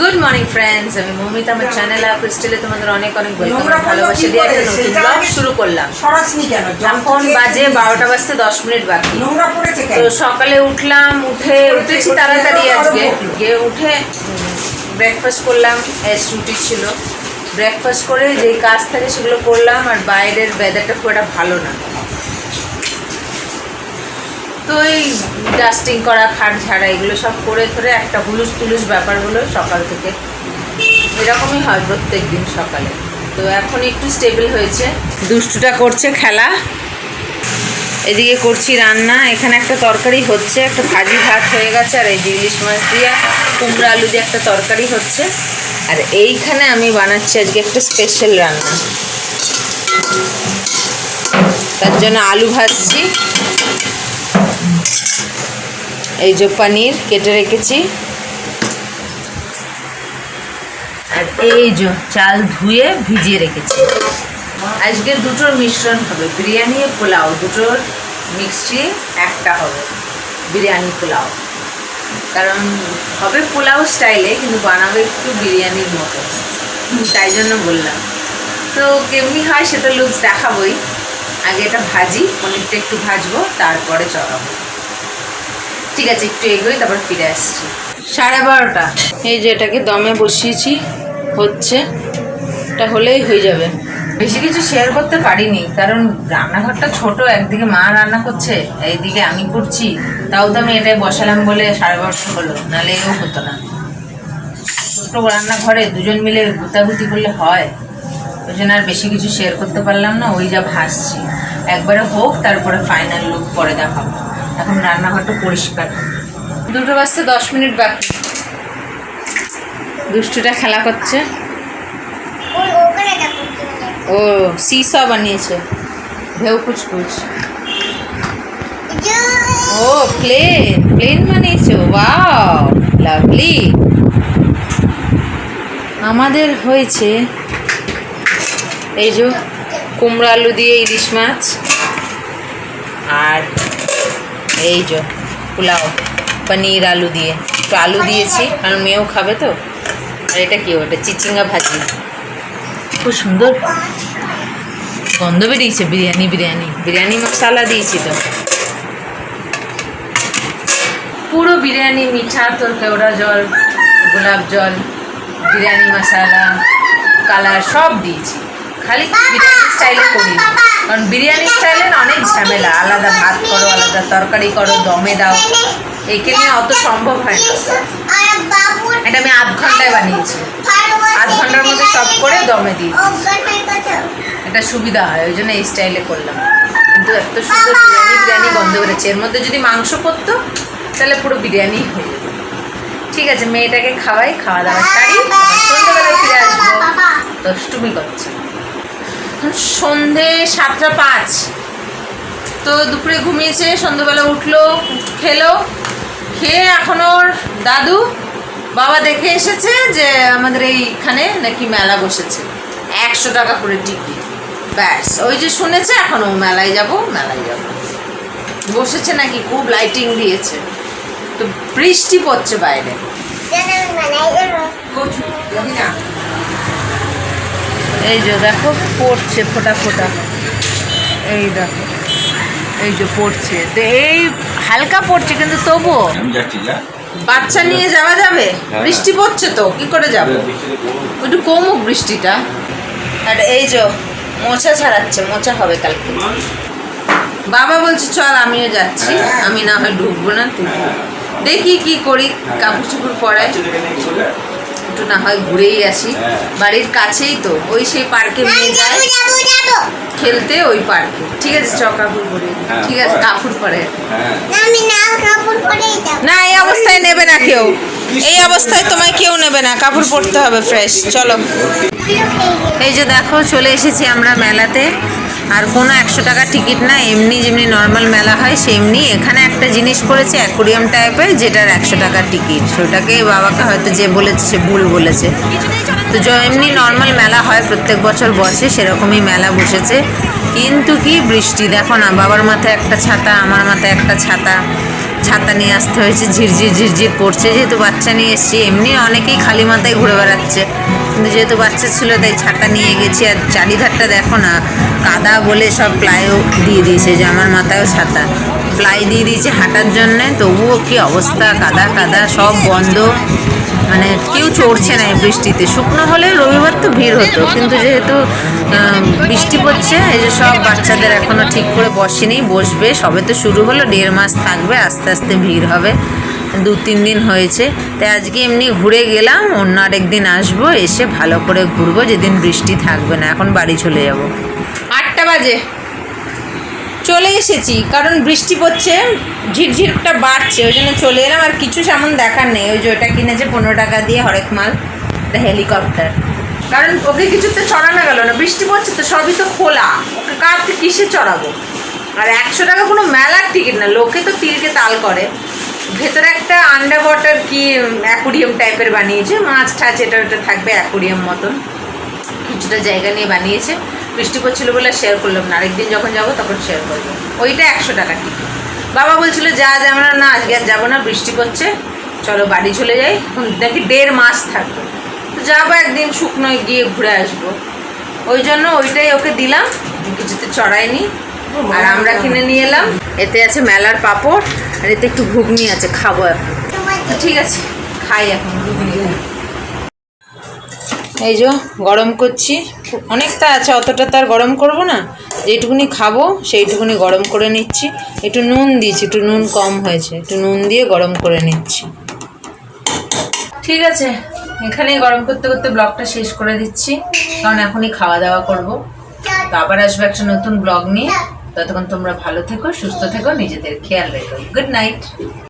Good morning friends আমি মৌমিতা আমার channel আর ক্রিস্টেলে তোমাদের অনেক অনেক ওয়েলকাম ভালোবাসা দিয়ে? একটা নতুন ব্লগ শুরু করলাম। এখন বাজে বারোটা বাজতে দশ মিনিট বাকি। তো সকালে উঠলাম উঠে উঠেছি তাড়াতাড়ি আজকে। গিয়ে উঠে ব্রেকফাস্ট করলাম এস রুটি ছিল। ব্রেকফাস্ট করে যেই কাজ থাকে সেগুলো করলাম আর বাইরের ওয়েদারটা খুব একটা ভালো না। তো এই ডাস্টিং করা, খাট ঝাড়া, এগুলো সব করে ধরে একটা হুলুস তুলুস ব্যাপারগুলো সকাল থেকে। এরকমই হয় প্রত্যেক দিন সকালে। তো এখন একটু স্টেবল হয়েছে। দুষ্টুটা করছে খেলা। এদিকে করছি রান্না। এখানে একটা তরকারি হচ্ছে, একটা ভাজি ভাত হয়ে গেছে, আর এই যে ইলিশ মাছ দিয়ে কুমড়ো আলু দিয়ে একটা তরকারি হচ্ছে। আর এইখানে আমি বানাচ্ছি আজকে একটা স্পেশাল রান্না। তার জন্য আলু ভাজছি। এই যে পনির কেটে রেখেছি। আর এই যে চাল ধুয়ে ভিজিয়ে রেখেছি। আজকে দুটোর মিশ্রণ হবে, বিরিয়ানি পোলাও। দুটোর মিক্সটি একটা হবে, বিরিয়ানি পোলাও। কারণ হবে পোলাও স্টাইলে, কিন্তু বানাবে একটু বিরিয়ানির মতো। তাই জন্য বললাম। তো কেমনি হয় সেটা লুকস দেখাবোই। আগে এটা ভাজি, পনিরটা একটু ভাজবো, তারপরে চড়াবো। ঠিক আছে, একটু এগোই, তারপর ফিরে আসছি। সাড়ে বারোটা। এই যে এটাকে দমে বসিয়েছি, হচ্ছে, এটা হলেই হয়ে যাবে। বেশি কিছু শেয়ার করতে পারিনি, কারণ রান্নাঘরটা ছোট, একদিকে মা রান্না করছে, এইদিকে আমি করছি, তাও তো আমি এটাই বসালাম বলে সাড়ে বারোটা হলো, নাহলে এও হতো না। ছোট্ট রান্নাঘরে দুজন মিলে গুতাগুতি করলে হয়, ওই জন্য আর বেশি কিছু শেয়ার করতে পারলাম না, ওই যা ভাসছি। একবারে হোক, তারপরে ফাইনাল লুক পরে দেখাবো। এখন রান্নাঘরটা পরিষ্কার। দুটো বাজতে দশ মিনিট বাকি। দুষ্টুটা খেলা করছে। ও সিসা বানিয়েছে। ঢেউ কুচকুচ। ও প্লেন প্লেন বানিয়েছো। ওয়াও লাভলি আমাদের হয়েছে এই যে কুমড়ো আলু দিয়ে ইলিশ মাছ আর এই যে পোলাও পনির আলু দিয়ে। একটু আলু দিয়েছি কারণ মেয়েও খাবে তো। আর এটা কি ওটা চিচিঙ্গা ভাজি। খুব সুন্দর। গন্ধ বেরিয়েছে বিরিয়ানি বিরিয়ানি। বিরিয়ানি মশলা দিয়েছি তো। পুরো বিরিয়ানি মিঠা তোর কেওড়া জল গোলাপ জল বিরিয়ানি মশলা কালার সব দিয়েছি। খালি বিরিয়ানি স্টাইলে করি কারণ বিরিয়ানি স্টাইলে অনেক ঝামেলা। আলাদা ভাত করো, আলাদা তরকারি করো, দমে দাও। একে নিয়ে অত সম্ভব হয় না। এটা আমি আধ ঘন্টায় বানিয়েছি। আধ ঘণ্টার মধ্যে সব করে দমে দিই এটা সুবিধা হয়, ওই জন্য এই স্টাইলে করলাম। কিন্তু এত সুন্দর বিরিয়ানি বিরিয়ানি গন্ধ বেরোচ্ছে। এর মধ্যে যদি মাংস করতো, তাহলে পুরো বিরিয়ানি হয়ে ঠিক আছে, মেয়েটাকে খাওয়াই, খাওয়া দাওয়া সারি। সন্ধ্যেবেলায় ফিরে আসব। দশটুমি করছে। এখন সন্ধে সাতটা পাঁচ। তো দুপুরে ঘুমিয়েছে সন্ধ্যেবেলা উঠল খেলো। খেয়ে এখন ওর দাদু বাবা দেখে এসেছে যে আমাদের এইখানে নাকি মেলা বসেছে। একশো টাকা করে টিকিট। ব্যাস ওই যে শুনেছে এখন ও মেলায় যাব মেলায় যাব। বসেছে নাকি খুব লাইটিং দিয়েছে। তো বৃষ্টি পড়ছে বাইরে। এই যে দেখো পড়ছে ফোটা ফোটা। এই দেখো এই যে পড়ছে। তো এই হালকা পড়ছে কিন্তু তবুও। বাচ্চা নিয়ে যাওয়া যাবে? বৃষ্টি পড়ছে তো কি করে যাব? একটু কমুক বৃষ্টিটা। আর এই যে মোচা ছাড়াচ্ছে মোচা হবে কালকে। বাবা বলছে চল আমিও যাচ্ছি। আমি না হয় ঢুকবো না তুই দেখি কি করি কাপড় চুপড় পরাই। একটু না হয় ঘুরেই আসি। বাড়ির কাছেই তো ওই সেই পার্কে নিয়ে যায়। খেলতে ওই পার্কে। ঠিক আছে চ কাপড় পরে। হ্যাঁ, ঠিক আছে। কাপড় পরে। হ্যাঁ। না এই অবস্থায় নেবে না কেউ। এই অবস্থায় তোমায় কেউ নেবে না। কাপড় পরতে হবে ফ্রেশ চলো। এই যে দেখো চলে এসেছি আমরা মেলাতে। আর কোনো একশো টাকার টিকিট না, এমনি যেমনি নর্মাল মেলা হয় সেমনি এখানে একটা জিনিস করেছে অ্যাকোরিয়াম টাইপের যেটার একশো টাকার টিকিট। সেটাকে বাবাকে হয়তো যে বলেছে, সে ভুল বলেছে। তো এমনি নর্মাল মেলা হয়, প্রত্যেক বছর বসে, সেরকমই মেলা বসেছে। কিন্তু কি বৃষ্টি, দেখো না, বাবার মাথায় একটা ছাতা, আমার মাথায় একটা ছাতা। ছাতা নিয়ে আসতে হয়েছে, ঝিরঝির ঝিরঝির পড়ছে। যেহেতু বাচ্চা নিয়ে এসেছি, এমনি অনেকেই খালি মাথায় ঘুরে বেড়াচ্ছে। কিন্তু যেহেতু বাচ্চা ছিল, তাই ছাতা নিয়ে গেছি। আর চারিধারটা দেখো না, কাদা বলে সব প্লাইও দিয়ে দিয়েছে যে আমার মাথায়ও ছাতা। প্লাই দিয়ে দিয়েছে হাঁটার জন্যে। তবুও কি অবস্থা? কাদা কাদা, সব বন্ধ। মানে কেউ চড়ছে না এই বৃষ্টিতে। শুকনো হলে রবিবার তো ভিড় হতো, কিন্তু যেহেতু বৃষ্টি পড়ছে, এই যে সব বাচ্চাদের এখনও ঠিক করে বসেনি, বসবে। সবে তো শুরু হলো, দেড় মাস থাকবে, আস্তে আস্তে ভিড় হবে। দু, তিন দিন হয়েছে। তাই আজকে এমনি ঘুরে গেলাম, অন্য আরেক দিন আসব, এসে ভালো করে ঘুরবো, যেদিন বৃষ্টি থাকবে না। এখন বাড়ি চলে যাব। আটটা বাজে। চলে এসেছি, কারণ বৃষ্টি পড়ছে, ঝিরঝিরটা বাড়ছে, ওই জন্য চলে এলাম, আর কিছু সেমন দেখার নেই, ওই যে ওটা কিনেছে পনেরো টাকা দিয়ে হরেক মাল হেলিকপ্টার। কারণ ওকে কিছুতে চড়ানো গেল না, বৃষ্টি পড়ছে তো সবই তো খোলা, ওকে কারতে কিসে চড়াবো? আর একশো টাকা কোনো মেলার টিকিট না, লোকে তো তীরকে তাল করে। ভেতরে একটা আন্ডার ওয়াটার কি অ্যাকুরিয়াম টাইপের বানিয়েছে মাছ টাছ এটা ওটা থাকবে অ্যাকুরিয়াম মতন। কিছুটা জায়গা নিয়ে বানিয়েছে। বৃষ্টি পড়ছিল বলে শেয়ার করলাম না। আরেকদিন যখন যাব তখন শেয়ার করব। ওইটা একশো টাকা টিকিট বাবা বলছিল যা যা। আমরা না আজকে আর যাব না বৃষ্টি পড়ছে। চলো বাড়ি চলে যাই। দেখি দেড় মাস থাকবে। তো যাব একদিন শুকনোয় গিয়ে ঘুরে আসব। ওই জন্য ওইটাই ওকে দিলাম। কিছুতে চড়াইনি। আর আমরা কিনে নিয়ে এলাম। এতে আছে মেলার পাপড়। আর এতে একটু ঘুগনি আছে খাব এখন। ঠিক আছে খাই এখন ঘুগনি। এই যে গরম করছি। অনেকটা আছে, অতটা তো আর গরম করব না। যেটুকুনি খাব, সেইটুকুনি গরম করে নিচ্ছি। একটু নুন দিয়েছি, একটু নুন কম হয়েছে। একটু নুন দিয়ে গরম করে নিচ্ছি। ঠিক আছে, এখানেই গরম করতে করতে ব্লগটা শেষ করে দিচ্ছি। কারণ এখনই খাওয়া দাওয়া করব। তো আবার আসব একটা নতুন ব্লগ নিয়ে। ততক্ষণ তোমরা ভালো থেকো, সুস্থ থেকো, নিজেদের খেয়াল রেখো। Good night